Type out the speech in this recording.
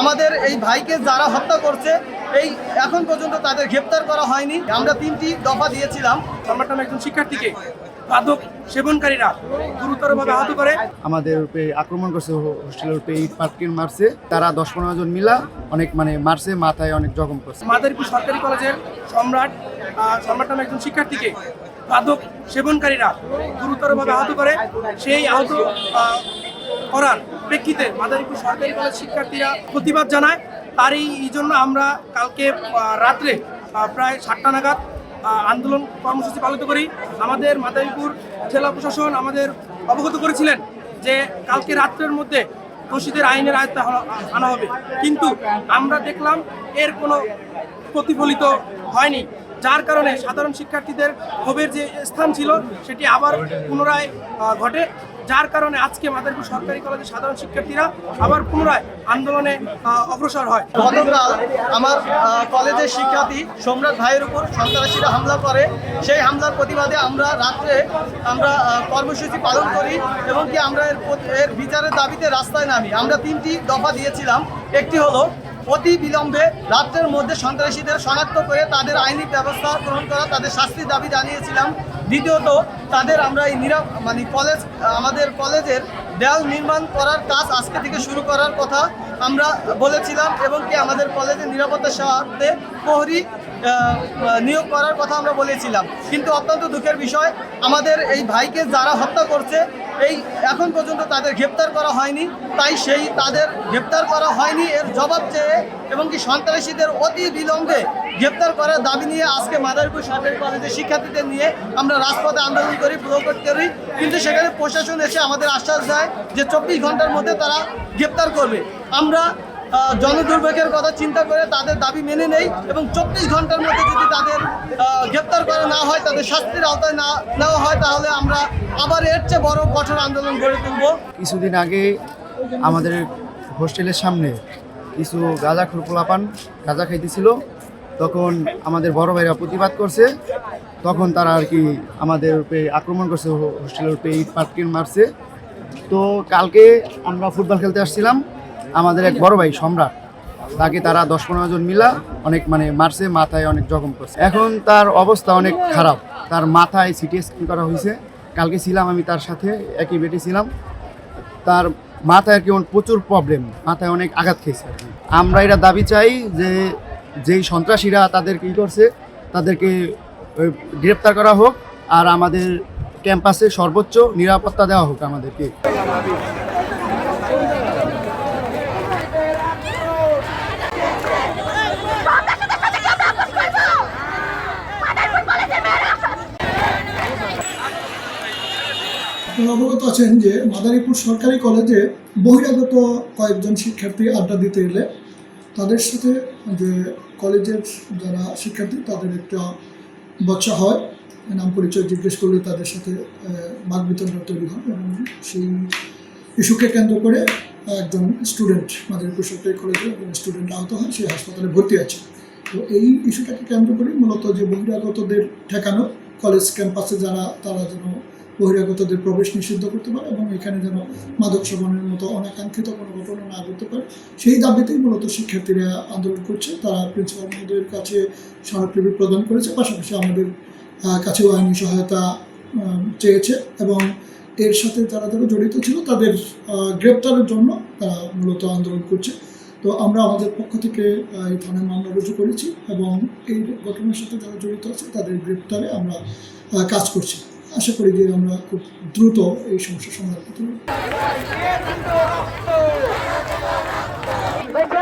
আমাদের এই ভাইকে যারা হত্যা করছে এই এখন পর্যন্ত তাদের গ্রেপ্তার করা হয়নি। আমরা তিনটি দফা দিয়েছিলাম। আমার নামে একজন শিক্ষার্থীকে মাদক সেবনকারীরা গুরুতরভাবে আহত করে। আমাদের উপরে আক্রমণ করছে হোস্টেলের উপরে ইট পাটকিন মারছে। তারা দশ পনেরো জন মিলা অনেক মানে মারছে মাথায় অনেক জখম করছে। মাদারীপুর সরকারি কলেজের সম্রাট সম্রাট নামে একজন শিক্ষার্থীকে মাদক সেবনকারীরা গুরুতরভাবে আহত করে। সেই আহত করার প্রেক্ষিতে মাদারীপুর সরকারি কলেজ শিক্ষার্থীরা প্রতিবাদ জানায়। তারই এই জন্য আমরা কালকে রাত্রে প্রায় সাতটা নাগাদ আন্দোলন কর্মসূচি পালিত করি। আমাদের মাদারীপুর জেলা প্রশাসন আমাদের অবগত করেছিলেন যে কালকে রাত্রের মধ্যে দোষীদের আইনের আয়ত্তে আনা- হবে। কিন্তু আমরা দেখলাম এর কোনো প্রতিফলিত হয়নি। যার কারণে সাধারণ শিক্ষার্থীদের ক্ষোভের যে স্থান ছিল, সেটি আবার পুনরায় ঘটে। যার কারণে আজকে মাদারীপুর সরকারি কলেজের সাধারণ শিক্ষার্থীরা আবার পুনরায় আন্দোলনে অগ্রসর হয়। গতকাল আমার কলেজের শিক্ষার্থী সম্রাট ভাইয়ের উপর সন্ত্রাসীরা হামলা করে। সেই হামলার প্রতিবাদে আমরা রাত্রে আমরা কর্মসূচি পালন করি এবং কি আমরা এর এর বিচারের দাবিতে রাস্তায় নামি। আমরা তিনটি দফা দিয়েছিলাম। একটি হলো অতি বিলম্বে রাত্রের মধ্যে সন্ত্রাসীদের শনাক্ত করে তাদের আইনি ব্যবস্থা গ্রহণ করা, তাদের শাস্তির দাবি জানিয়েছিলাম। দ্বিতীয়ত, তাদের আমরা এই নিরাপ মানে কলেজ আমাদের কলেজের দেয়াল নির্মাণ করার কাজ আজকে থেকে শুরু করার কথা আমরা বলেছিলাম এবং কি আমাদের কলেজের নিরাপত্তা স্বার্থে প্রহরী নিয়োগ করার কথা আমরা বলেছিলাম। কিন্তু অত্যন্ত দুঃখের বিষয়, আমাদের এই ভাইকে যারা হত্যা করছে, এই এখন পর্যন্ত তাদের গ্রেপ্তার করা হয়নি। তাই সেই তাদের গ্রেপ্তার করা হয়নি। এর জবাব চেয়ে এবং কি সন্ত্রাসীদের অতি বিলম্বে গ্রেপ্তার করার দাবি নিয়ে আজকে মাদারীপুর সরকারি কলেজের শিক্ষার্থীদের নিয়ে আমরা রাজপথে আন্দোলন করি প্রকট করি। কিন্তু সেখানে প্রশাসন এসে আমাদের আশ্বাস দেয় যে চব্বিশ ঘণ্টার মধ্যে তারা গ্রেপ্তার করবে। আমরা জনদুর্ভোগের কথা চিন্তা করে তাদের দাবি মেনে নেই এবং চব্বিশ ঘণ্টার মধ্যে যদি তাদের গ্রেপ্তার করা না হয়, তাদের শাস্তির আওতায় না নেওয়া হয়, তাহলে আমরা আবার এর চেয়ে বড় কঠোর আন্দোলন গড়ে তুলব। কিছুদিন আগে আমাদের হোস্টেলের সামনে কিছু গাঁজা পোলাপান গাঁজা খাইতেছিল। তখন আমাদের বড় ভাইরা প্রতিবাদ করছে। তখন তারা আর কি আমাদের উপরে আক্রমণ করছে, হোস্টেলের উপরে ইট পাটকিন মারছে। তো কালকে আমরা ফুটবল খেলতে আসছিলাম। আমাদের এক বড় ভাই, সম্রাট। তাকে তারা দশ পনেরো জন মিলা অনেক মানে মারছে, মাথায় অনেক জখম করছে। এখন তার অবস্থা অনেক খারাপ। তার মাথায় সিটি স্ক্যান করা হয়েছে। কালকে ছিলাম আমি তার সাথে, একই বেটে ছিলাম। তার মাথায় আর কি প্রচুর প্রবলেম মাথায় অনেক আঘাত খেয়েছে আমরা এটা দাবি চাই যে, যেই সন্ত্রাসীরা তাদের কী করছে, তাদেরকে গ্রেপ্তার করা হোক, আর আমাদের ক্যাম্পাসে সর্বোচ্চ নিরাপত্তা দেওয়া হোক আমাদেরকে। অবগত আছেন যে মাদারীপুর সরকারি কলেজে বহিরাগত কয়েকজন শিক্ষার্থী আড্ডা দিতে এলে তাদের সাথে যে কলেজের যারা শিক্ষার্থী, তাদের একটা বচ্চা হয়। নাম পরিচয় জিজ্ঞেস করলে তাদের সাথে মাগ বিতরণ তৈরি হয় এবং সেই ইস্যুকে কেন্দ্র করে একজন স্টুডেন্ট মাদারীপুর সরকারি কলেজে একজন স্টুডেন্ট আহত হয় সেই হাসপাতালে ভর্তি আছে। তো এই ইস্যুটাকে কেন্দ্র করে মূলত যে বহিরাগতদের ঠেকানো কলেজ ক্যাম্পাসে যারা, তারা যেন বহিরাগতদের প্রবেশ নিষিদ্ধ করতে পারে এবং এখানে যেন মাদক সেবনের মতো অনাকাঙ্ক্ষিত কোনো ঘটনা না ঘটতে পারে। সেই দাবিতেই মূলত শিক্ষার্থীরা আন্দোলন করছে। তারা প্রিন্সিপাল মহোদয়ের কাছে স্মারকলিপি প্রদান করেছে। পাশাপাশি আমাদের কাছেও আইনি সহায়তা চেয়েছে এবং এর সাথে যারা যারা জড়িত ছিল তাদের গ্রেপ্তারের জন্য তারা মূলত আন্দোলন করছে। তো আমরা আমাদের পক্ষ থেকে এই থানায় মামলা রুজু করেছি এবং এই ঘটনার সাথে যারা জড়িত আছে তাদের গ্রেপ্তারে আমরা কাজ করছি। আশা করি যে আমরা খুব দ্রুত এই সমস্যার সমাধান করতে বেঁচে